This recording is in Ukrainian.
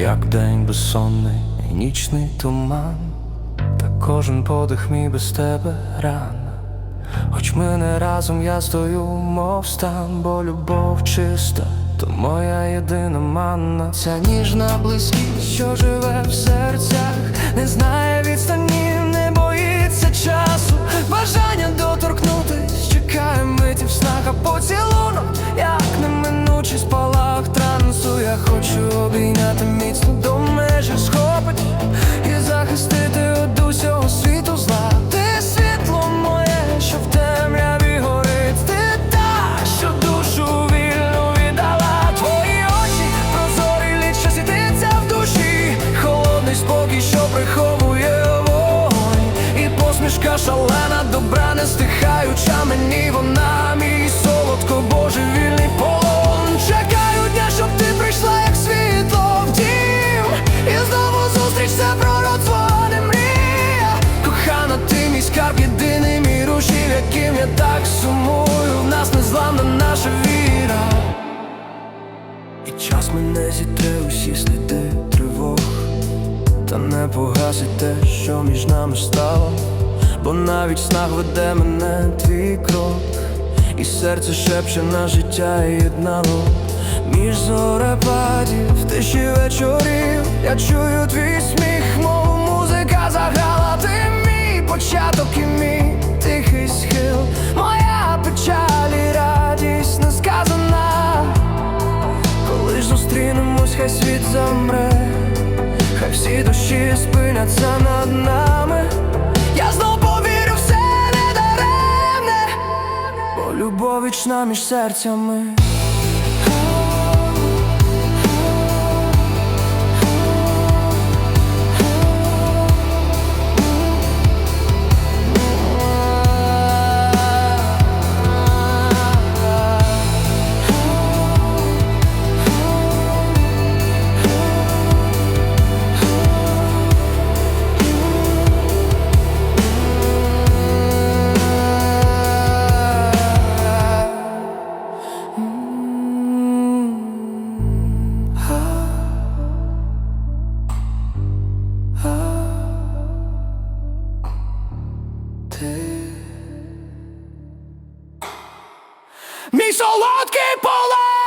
Як день безсонний, і нічний туман, та кожен подих мій без тебе рана. Хоч ми не разом я стою, мов стан, бо любов чиста, то моя єдина манна, ця ніжна близькість, що живе в серцях, не знає відстані трансу. Я хочу обійняти міцно до межі схопить і захистити від усього світу зла. Ти світло моє, що в темряві горить, ти та, що душу вільну віддала. Твої очі прозорі лід, що світиться в душі, холодний спокій, що приховує вогонь, і посмішка шалена, добра яким я так сумую. В нас незламна наша віра. І час мене зітре усі сліди тривог, та не погасить те, що між нами стало, бо навіть в снах веде мене твій крок, і серце шепче на життя і єднало. Між зорепадів, тиші вечорів, я чую твій сміх, хай світ замре, хай всі душі спиняться над нами. Я знов повірю, все не даремне, бо любов вічна між серцями. Мій солодкий поле!